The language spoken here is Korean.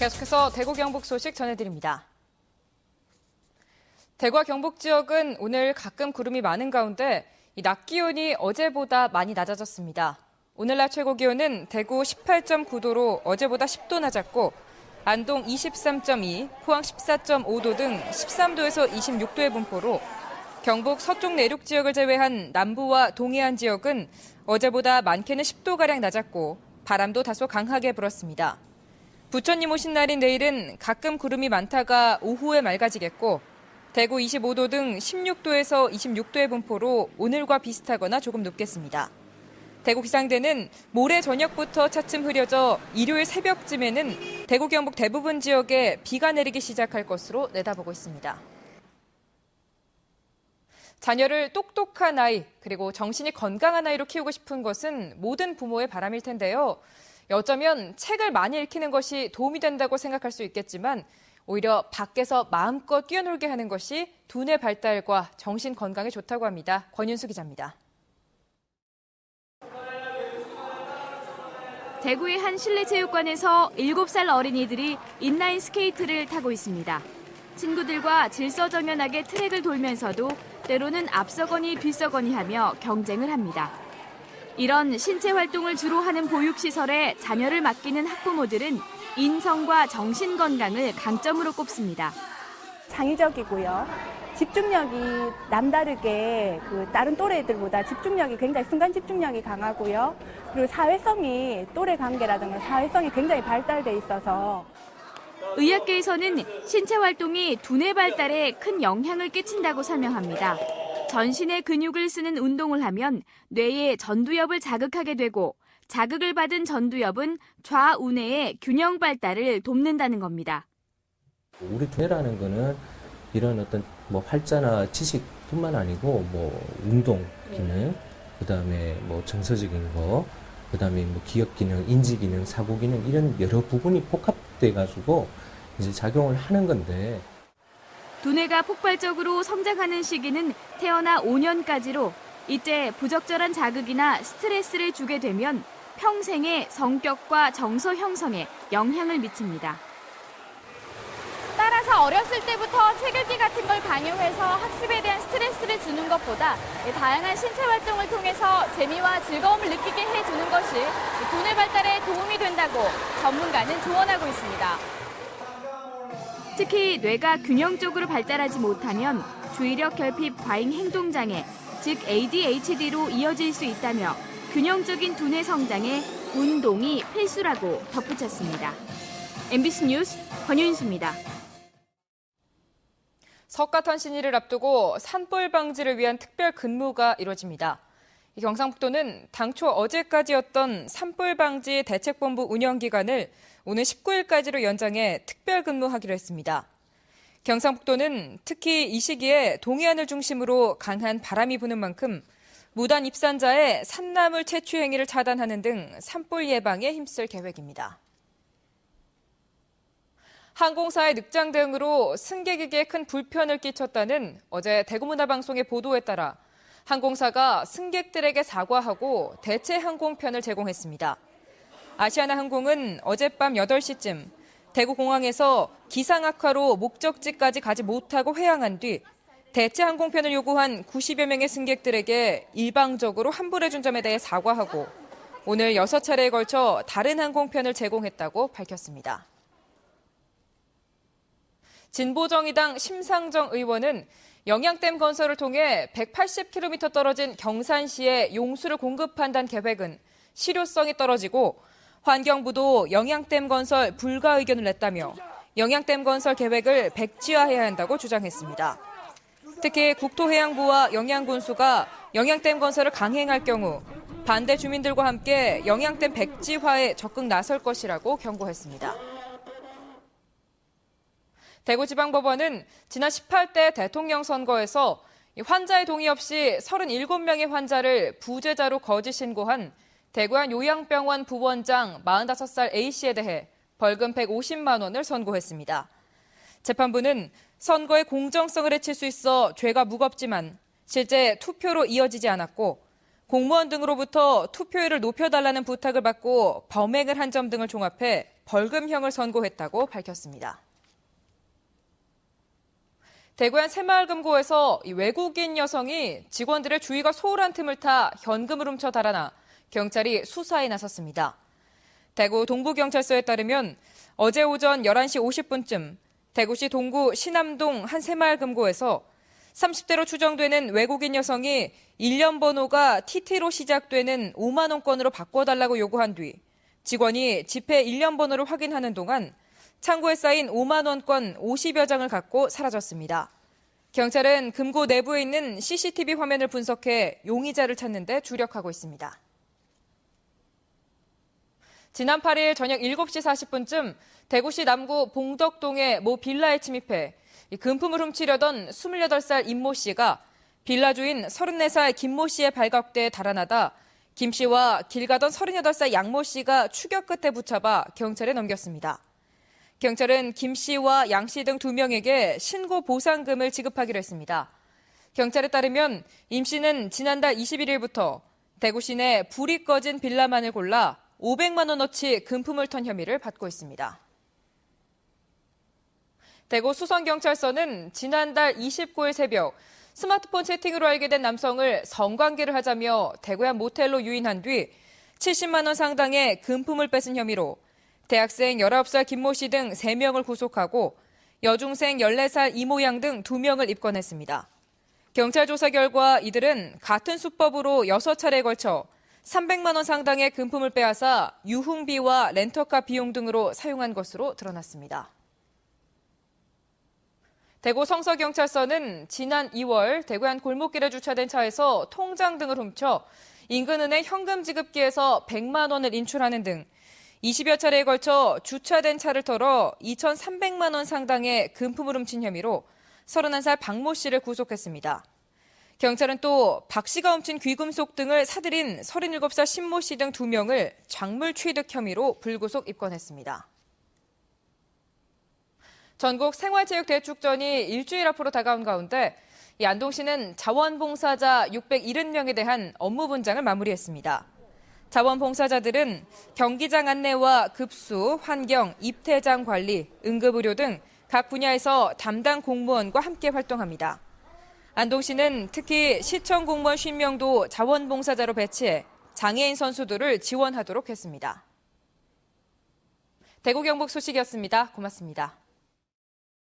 계속해서 대구 경북 소식 전해드립니다. 대구와 경북 지역은 오늘 가끔 구름이 많은 가운데 낮 기온이 어제보다 많이 낮아졌습니다. 오늘 낮 최고 기온은 대구 18.9도로 어제보다 10도 낮았고 안동 23.2, 포항 14.5도 등 13도에서 26도의 분포로 경북 서쪽 내륙 지역을 제외한 남부와 동해안 지역은 어제보다 많게는 10도가량 낮았고 바람도 다소 강하게 불었습니다. 부처님 오신 날인 내일은 가끔 구름이 많다가 오후에 맑아지겠고 대구 25도 등 16도에서 26도의 분포로 오늘과 비슷하거나 조금 높겠습니다. 대구 기상대는 모레 저녁부터 차츰 흐려져 일요일 새벽쯤에는 대구 경북 대부분 지역에 비가 내리기 시작할 것으로 내다보고 있습니다. 자녀를 똑똑한 아이, 그리고 정신이 건강한 아이로 키우고 싶은 것은 모든 부모의 바람일 텐데요. 어쩌면 책을 많이 읽히는 것이 도움이 된다고 생각할 수 있겠지만 오히려 밖에서 마음껏 뛰어놀게 하는 것이 두뇌 발달과 정신 건강에 좋다고 합니다. 권윤수 기자입니다. 대구의 한 실내 체육관에서 7살 어린이들이 인라인 스케이트를 타고 있습니다. 친구들과 질서정연하게 트랙을 돌면서도 때로는 앞서거니 뒤서거니 하며 경쟁을 합니다. 이런 신체 활동을 주로 하는 보육시설에 자녀를 맡기는 학부모들은 인성과 정신 건강을 강점으로 꼽습니다. 창의적이고요. 집중력이 남다르게 그 다른 또래들보다 집중력이 굉장히 순간 집중력이 강하고요. 그리고 사회성이 또래 관계라든가 사회성이 굉장히 발달돼 있어서 의학계에서는 신체 활동이 두뇌 발달에 큰 영향을 끼친다고 설명합니다. 전신의 근육을 쓰는 운동을 하면 뇌의 전두엽을 자극하게 되고 자극을 받은 전두엽은 좌우뇌의 균형 발달을 돕는다는 겁니다. 우리 두뇌라는 거는 이런 어떤 뭐 활자나 지식뿐만 아니고 뭐 운동 기능, 그다음에 뭐 정서적인 거, 그다음에 뭐 기억 기능, 인지 기능, 사고 기능 이런 여러 부분이 복합돼 가지고 이제 작용을 하는 건데 두뇌가 폭발적으로 성장하는 시기는 태어나 5년까지로 이때 부적절한 자극이나 스트레스를 주게 되면 평생의 성격과 정서 형성에 영향을 미칩니다. 따라서 어렸을 때부터 책 읽기 같은 걸 강요해서 학습에 대한 스트레스를 주는 것보다 다양한 신체 활동을 통해서 재미와 즐거움을 느끼게 해주는 것이 두뇌 발달에 도움이 된다고 전문가는 조언하고 있습니다. 특히 뇌가 균형적으로 발달하지 못하면 주의력 결핍 과잉 행동 장애, 즉 ADHD로 이어질 수 있다며 균형적인 두뇌 성장에 운동이 필수라고 덧붙였습니다. MBC 뉴스 권윤수입니다. 석가탄 신일을 앞두고 산불 방지를 위한 특별 근무가 이루어집니다. 경상북도는 당초 어제까지였던 산불 방지 대책본부 운영 기간을 오늘 19일까지로 연장해 특별 근무하기로 했습니다. 경상북도는 특히 이 시기에 동해안을 중심으로 강한 바람이 부는 만큼 무단 입산자의 산나물 채취 행위를 차단하는 등 산불 예방에 힘쓸 계획입니다. 항공사의 늑장 등으로 승객에게 큰 불편을 끼쳤다는 어제 대구문화방송의 보도에 따라 항공사가 승객들에게 사과하고 대체 항공편을 제공했습니다. 아시아나 항공은 어젯밤 8시쯤 대구 공항에서 기상 악화로 목적지까지 가지 못하고 회항한 뒤 대체 항공편을 요구한 90여 명의 승객들에게 일방적으로 환불해준 점에 대해 사과하고 오늘 6차례에 걸쳐 다른 항공편을 제공했다고 밝혔습니다. 진보정의당 심상정 의원은 영양댐 건설을 통해 180km 떨어진 경산시에 용수를 공급한다는 계획은 실효성이 떨어지고 환경부도 영양댐 건설 불가 의견을 냈다며 영양댐 건설 계획을 백지화해야 한다고 주장했습니다. 특히 국토해양부와 영양군수가 영양댐 건설을 강행할 경우 반대 주민들과 함께 영양댐 백지화에 적극 나설 것이라고 경고했습니다. 대구지방법원은 지난 18대 대통령 선거에서 환자의 동의 없이 37명의 환자를 부재자로 거짓 신고한 대구한 요양병원 부원장 45살 A씨에 대해 벌금 150만 원을 선고했습니다. 재판부는 선거의 공정성을 해칠 수 있어 죄가 무겁지만 실제 투표로 이어지지 않았고 공무원 등으로부터 투표율을 높여달라는 부탁을 받고 범행을 한 점 등을 종합해 벌금형을 선고했다고 밝혔습니다. 대구현 새마을금고에서 이 외국인 여성이 직원들의 주의가 소홀한 틈을 타 현금을 훔쳐 달아나 경찰이 수사에 나섰습니다. 대구 동부경찰서에 따르면 어제 오전 11시 50분쯤 대구시 동구 신암동 한 새마을 금고에서 30대로 추정되는 외국인 여성이 1년 번호가 TT로 시작되는 5만 원권으로 바꿔달라고 요구한 뒤 직원이 지폐 1년 번호를 확인하는 동안 창고에 쌓인 5만 원권 50여 장을 갖고 사라졌습니다. 경찰은 금고 내부에 있는 CCTV 화면을 분석해 용의자를 찾는 데 주력하고 있습니다. 지난 8일 저녁 7시 40분쯤 대구시 남구 봉덕동의 모 빌라에 침입해 이 금품을 훔치려던 28살 임모 씨가 빌라 주인 34살 김모 씨의 발각대에 달아나다 김 씨와 길 가던 38살 양모 씨가 추격 끝에 붙잡아 경찰에 넘겼습니다. 경찰은 김 씨와 양 씨 등 두 명에게 신고 보상금을 지급하기로 했습니다. 경찰에 따르면 임 씨는 지난달 21일부터 대구 시 내 불이 꺼진 빌라만을 골라 500만 원어치 금품을 턴 혐의를 받고 있습니다. 대구 수성경찰서는 지난달 29일 새벽 스마트폰 채팅으로 알게 된 남성을 성관계를 하자며 대구의 한 모텔로 유인한 뒤 70만 원 상당의 금품을 뺏은 혐의로 대학생 19살 김모 씨 등 3명을 구속하고 여중생 14살 이모 양 등 2명을 입건했습니다. 경찰 조사 결과 이들은 같은 수법으로 6차례에 걸쳐 300만 원 상당의 금품을 빼앗아 유흥비와 렌터카 비용 등으로 사용한 것으로 드러났습니다. 대구 성서경찰서는 지난 2월 대구 한 골목길에 주차된 차에서 통장 등을 훔쳐 인근 은행 현금 지급기에서 100만 원을 인출하는 등 20여 차례에 걸쳐 주차된 차를 털어 2,300만 원 상당의 금품을 훔친 혐의로 31살 박모 씨를 구속했습니다. 경찰은 또 박 씨가 훔친 귀금속 등을 사들인 37살 신모 씨 등 2명을 작물 취득 혐의로 불구속 입건했습니다. 전국 생활체육대축전이 일주일 앞으로 다가온 가운데 이 안동시는 자원봉사자 670명에 대한 업무 분장을 마무리했습니다. 자원봉사자들은 경기장 안내와 급수, 환경, 입퇴장 관리, 응급의료 등 각 분야에서 담당 공무원과 함께 활동합니다. 안동시는 특히 시청 공무원 50명도 자원봉사자로 배치해 장애인 선수들을 지원하도록 했습니다. 대구 경북 소식이었습니다. 고맙습니다.